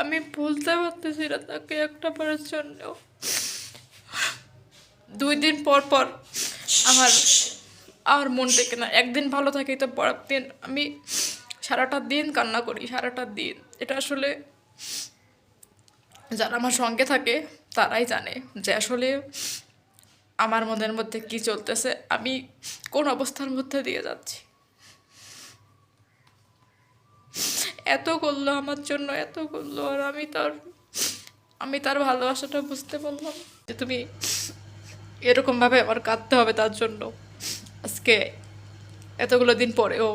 আমি ভুলতে পারতেছি না তাকে একটা বারের জন্য। দুই দিন পর পর আমার আর মন টেকে না। একদিন ভালো থাকে তো পরের দিন। আমি সারাটা দিন কান্না করি, সারাটা দিন। এটা আসলে যারা আমার সঙ্গে থাকে, তারাই জানে যে আসলে আমার মনের মধ্যে কি চলতেছে। আমি কোন অবস্থার মধ্যে দিয়ে যাচ্ছি? এত করল আমার জন্য, এত করল। আর আমি তার আমি তার ভালোবাসাটা বুঝতে পারলাম যে তুমি এরকমভাবে আমার কাঁদতে হবে তার জন্য। আজকে এতগুলো দিন পরেও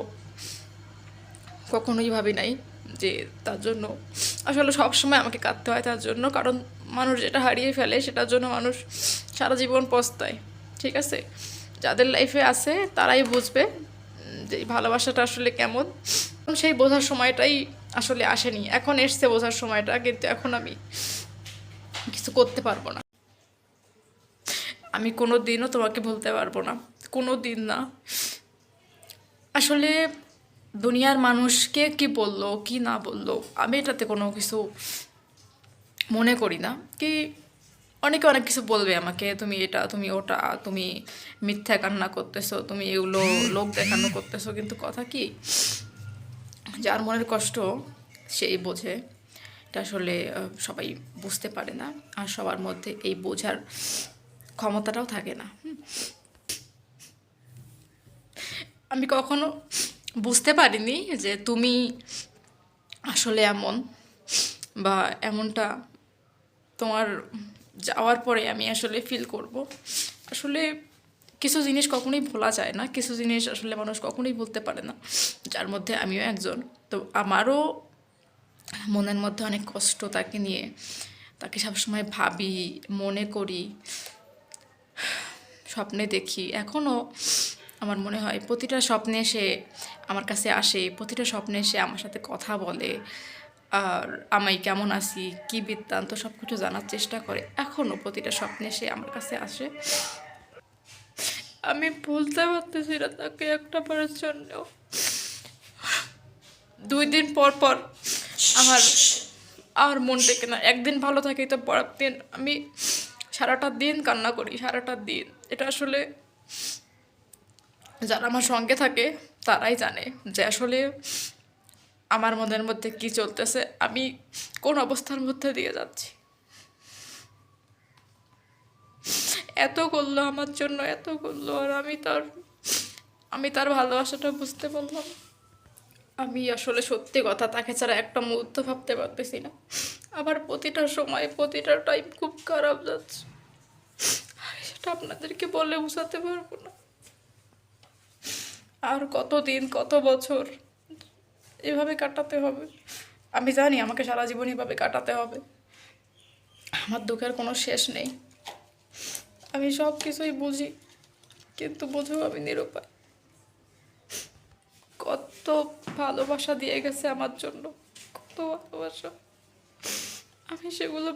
কখনোই ভাবি নাই যে তার জন্য, আসলে সবসময় আমাকে কাঁদতে হয় তার জন্য, কারণ মানুষ যেটা হারিয়ে ফেলে সেটার জন্য মানুষ সারা জীবন পস্তায়, ঠিক আছে? যাদের লাইফে আছে তারাই বুঝবে যে ভালোবাসাটা আসলে কেমন। সেই বোঝার সময়টাই আসলে আসেনি। এখন এসছে বোঝার সময়টা, কিন্তু এখন আমি কিছু করতে পারব না। আমি কোনো দিনও তোমাকে বলতে পারব না কোনো দিন না। আসলে দুনিয়ার মানুষকে কি বলল, কি না বলল, আমি এটাতে কোনো কিছু মনে করি না। কি অনেকে অনেক কিছু বলবে আমাকে, তুমি এটা, তুমি ওটা, তুমি মিথ্যা কান্না করতেছো, তুমি এগুলো লোক দেখানো করতেছো। কিন্তু কথা কি? যার মনের কষ্ট সেই বোঝে। এটা আসলে সবাই বুঝতে পারে না। আর সবার মধ্যে এই বোঝার ক্ষমতাটাও থাকে না। আমি কখনো বুঝতে পারিনি যে তুমি আসলে এমন বা এমনটা তোমার যাওয়ার পরে আমি আসলে ফিল করব। আসলে কিছু জিনিস কখনোই ভোলা যায় না, কিছু জিনিস আসলে মানুষ কখনোই বলতে পারে না। যার মধ্যে আমিও একজন। তো আমারও মনের মধ্যে অনেক কষ্ট তাকে নিয়ে। তাকে সবসময় ভাবি, মনে করি, স্বপ্নে দেখি। এখনও আমার মনে হয় প্রতিটা স্বপ্নে সে আমার কাছে আসে, প্রতিটা স্বপ্নে সে আমার সাথে কথা বলে, আর আমি কেমন আছি, কী বৃত্তান্ত সব কিছু জানার চেষ্টা করে। এখনও প্রতিটা স্বপ্নে সে আমার কাছে আসে। আমি ভুলতে পারতেছি না তাকে একটা বারের জন্য। দুই দিন পর পর আমার আর মন টেকে না। একদিন ভালো থাকে তো পরের দিন। আমি সারাটা দিন কান্না করি, সারাটা দিন। এটা আসলে যারা আমার সঙ্গে থাকে, তারাই জানে যে আসলে আমার মনের মধ্যে কি চলতেছে। আমি কোন অবস্থার মধ্যে দিয়ে যাচ্ছি। এত করল আমার জন্য, এত করল। আর আমি তার আমি তার ভালোবাসাটা বুঝতে পারলাম। আমি আসলে সত্যি কথা তাকে ছাড়া একটা মুহূর্ত ভাবতে পারতেছি না। আবার প্রতিটা সময়, প্রতিটা টাইম খুব খারাপ যাচ্ছে। সেটা আপনাদেরকে বলে বোঝাতে পারব না। আর কত দিন কত বছর এভাবে কাটাতে হবে? আমি জানি আমাকে সারা জীবন এভাবে কাটাতে হবে। আমার দুঃখের কোনো শেষ নেই। আমি সব কিছুই বুঝি, কিন্তু বুঝেও আমি নিরুপায়। কত ভালোবাসা দিয়ে গেছে আমার জন্য, কত ভালোবাসা। আমি সেগুলো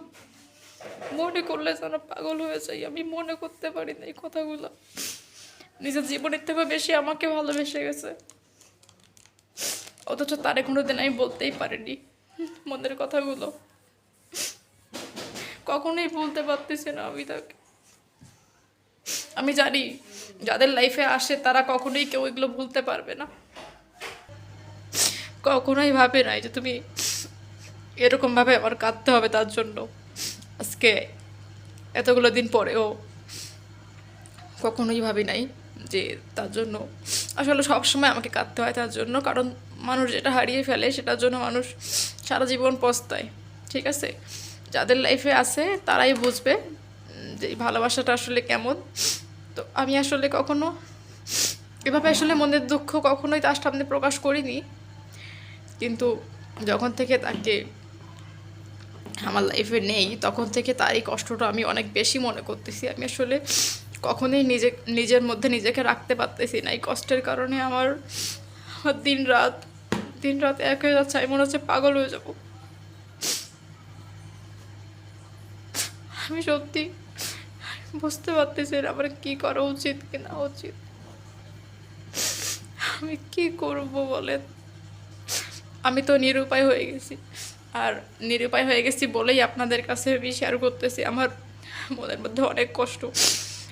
মনে করলে যেন পাগল হয়ে যাই, আমি মনে করতে পারি না এই কথাগুলো। নিজের জীবনের থেকে বেশি আমাকে ভালোবেসে গেছে। অথচ তারে কোনোদিন আমি বলতেই পারিনি মনের কথাগুলো। কখনোই বলতে পারতেছি না আমি তাকে। আমি জানি যাদের লাইফে আসে তারা কখনোই কেউ এগুলো ভুলতে পারবে না। কখনোই ভাবে নাই যে তুমি এরকমভাবে আমার কাঁদতে হবে তার জন্য। আজকে এতগুলো দিন পরেও কখনোই ভাবি নাই যে তার জন্য। আসলে সব সময় আমাকে কাঁদতে হয় তার জন্য, কারণ মানুষ যেটা হারিয়ে ফেলে সেটার জন্য মানুষ সারা জীবন পস্তায়, ঠিক আছে? যাদের লাইফে আছে তারাই বুঝবে যে ভালোবাসাটা আসলে কেমন। তো আমি আসলে কখনো এভাবে আসলে মনের দুঃখ কখনোই তার সামনে প্রকাশ করিনি। কিন্তু যখন থেকে তাকে আমার লাইফে নেই, তখন থেকে তার এই কষ্টটা আমি অনেক বেশি মনে করতেছি। আমি আসলে কখনোই নিজে, নিজের মধ্যে নিজেকে রাখতে পারতেছি না। এই কষ্টের কারণে আমার দিন রাত দিন রাত এক হয়ে যাচ্ছে, আমি মনে হচ্ছে পাগল হয়ে যাব। আমি সত্যি বুঝতে পারতেছি না, আমার কি করা উচিত কি না উচিত। আমি কি করব বলেন? আমি তো নিরুপায় হয়ে গেছি। আর নিরুপায় হয়ে গেছি বলেই আপনাদের কাছে আমি শেয়ার করতেছি। আমার মনের মধ্যে অনেক কষ্ট।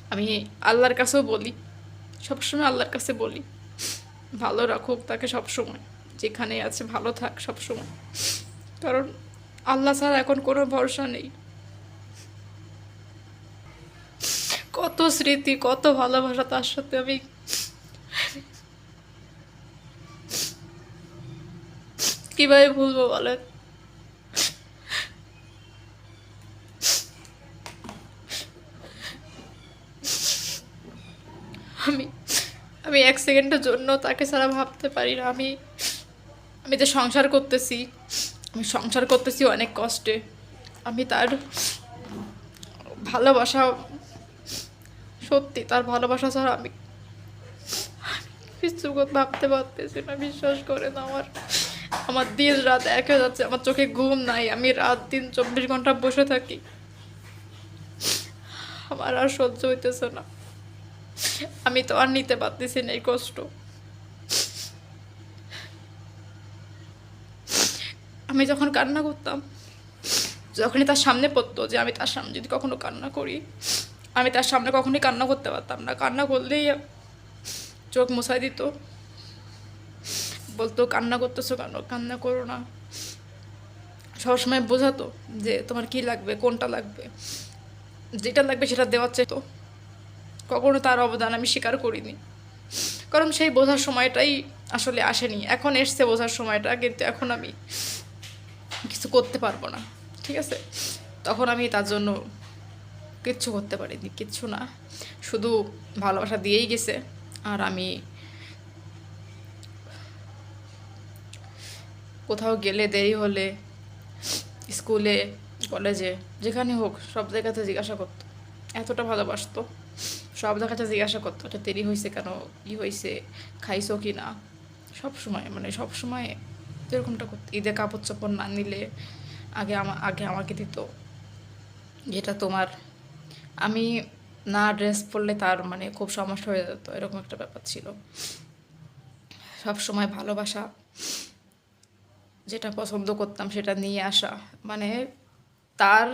আমি আল্লাহর কাছেও বলি, সবসময় আল্লাহর কাছে বলি, ভালো রাখুক তাকে সবসময়। যেখানে আছে ভালো থাক সবসময়। কারণ আল্লাহ ছাড়া এখন কোনো ভরসা নেই। কত স্মৃতি, কত ভালোবাসা তার সাথে আমি কীভাবে ভুলবো বলেন? আমি আমি এক সেকেন্ডের জন্য তাকে ছাড়া ভাবতে পারি না। আমি আমি যে সংসার করতেছি, আমি সংসার করতেছি অনেক কষ্টে। আমি তার ভালোবাসা সত্যি, তার ভালোবাসা ছাড়া আমি কিছু ভাবতে পারতেছি না, বিশ্বাস করে করেন আমার। আমার দিন রাত এক হয়ে যাচ্ছে, আমার চোখে ঘুম নাই, আমি রাত দিন চব্বিশ ঘণ্টা বসে থাকি। আমার আর সহ্য হইতেছে না। আমি তো আর নিতে পারতেছি না এই কষ্ট। আমি যখন কান্না করতাম, যখনই তার সামনে পড়তো যে আমি তার সামনে যদি কখনো কান্না করি আমি তার সামনে কখনোই কান্না করতে পারতাম না। কান্না করলেই চোখ মুছাই দিত। বলতো, কান্না করতেছো কেন? কান্না করো না। সবসময় বোঝাতো যে তোমার কি লাগবে, কোনটা লাগবে। যেটা লাগবে সেটা দেওয়ার চাইতো। কখনো তার অবদান আমি স্বীকার করিনি। কারণ সেই বোঝার সময়টাই আসলে আসেনি। এখন এসছে বোঝার সময়টা, কিন্তু এখন আমি কিছু করতে পারব না। ঠিক আছে? তখন আমি তার জন্য কিচ্ছু করতে পারিনি, কিচ্ছু না। শুধু ভালোবাসা দিয়েই গেছে। আর আমি কোথাও গেলে দেরি হলে, স্কুলে, কলেজে, যেখানে হোক, সব জায়গাতে জিজ্ঞাসা করতো। এতটা ভালোবাসতো। সব জায়গাতে জিজ্ঞাসা করতো এটা দেরি হয়েছে কেন? কি হয়েছে খাইছো কি না? সব সময় মানে সব সময় এরকমটা করতো। ঈদে কাপড় চোপড় না নিলে আগে আমা, আগে আমাকে দিত। যেটা তোমার আমি না ড্রেস পরলে তার মানে খুব সমস্যা হয়ে যেত, এরকম একটা ব্যাপার ছিল। সব সময় ভালোবাসা যেটা পছন্দ করতাম সেটা নিয়ে আসা মানে তার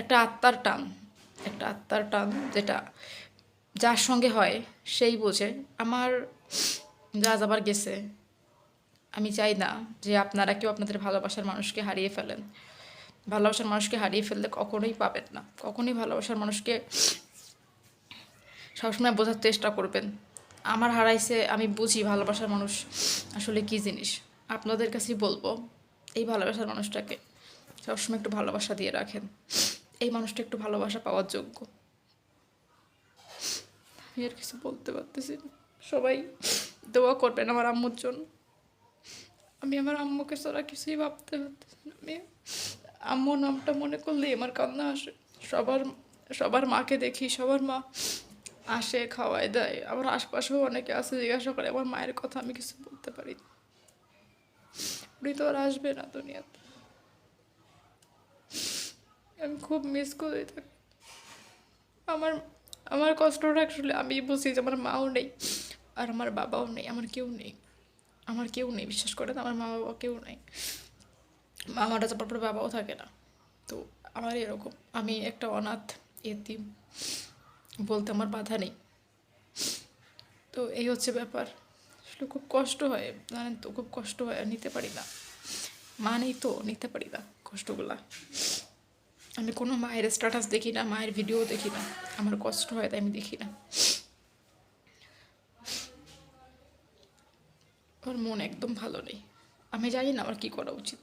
একটা আত্মার টান, একটা আত্মার টান যেটা যার সঙ্গে হয় সেই বোঝে, আমার যা যাবার গেছে। আমি চাই না যে আপনারা কেউ আপনাদের ভালোবাসার মানুষকে হারিয়ে ফেলেন। ভালোবাসার মানুষকে হারিয়ে ফেললে কখনোই পাবেন না। কখনোই ভালোবাসার মানুষকে সবসময় বোঝার চেষ্টা করবেন। আমার হারাইছে, আমি বুঝি ভালোবাসার মানুষ আসলে কী জিনিস। আপনাদের কাছেই বলব, এই ভালোবাসার মানুষটাকে সবসময় একটু ভালোবাসা দিয়ে রাখেন। এই মানুষটা একটু ভালোবাসা পাওয়ার যোগ্য। আমি আর কিছু বলতে পারতেছি সবাই দোয়া করবেন আমার আম্মুর জন্য। আমি আমার আম্মুকে ছাড়া কিছুই ভাবতে পারতেছি না। আমি আম্মু নামটা মনে করলেই আমার কান্না আসে। সবার সবার মাকে দেখি, সবার মা আসে, খাওয়ায়, দেয়। আমার আশপাশেও অনেকে আছে, জিজ্ঞাসা করে, আমার মায়ের কথা আমি কিছু বলতে পারি। উনি তো আর আসবে না দুনিয়াতে। আমি খুব মিস করে থাকি আমার আমার কষ্টটা আসলে আমি বুঝি যে আমার মাও নেই, আর আমার বাবাও নেই, আমার কেউ নেই। আমার কেউ নেই, বিশ্বাস করেন, আমার মা বাবা কেউ নেই। মা মারা যাবার পরে বাবাও থাকে না। তো আমার এরকম। আমি একটা অনাথ, এতিম, বলতে আমার বাধা নেই। তো এই হচ্ছে ব্যাপার। আসলে খুব কষ্ট হয়, জানেন তো, খুব কষ্ট হয় নিতে পারি না। মা নেই তো, নিতে পারি না কষ্টগুলা। আমি কোনো মায়ের স্ট্যাটাস দেখি না, মায়ের ভিডিও দেখি না। আমার কষ্ট হয়, তাই আমি দেখি না। আমার মন একদম ভালো নেই। আমি জানি না আমার কী করা উচিত।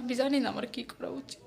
আমি জানি না আমার কি করা উচিত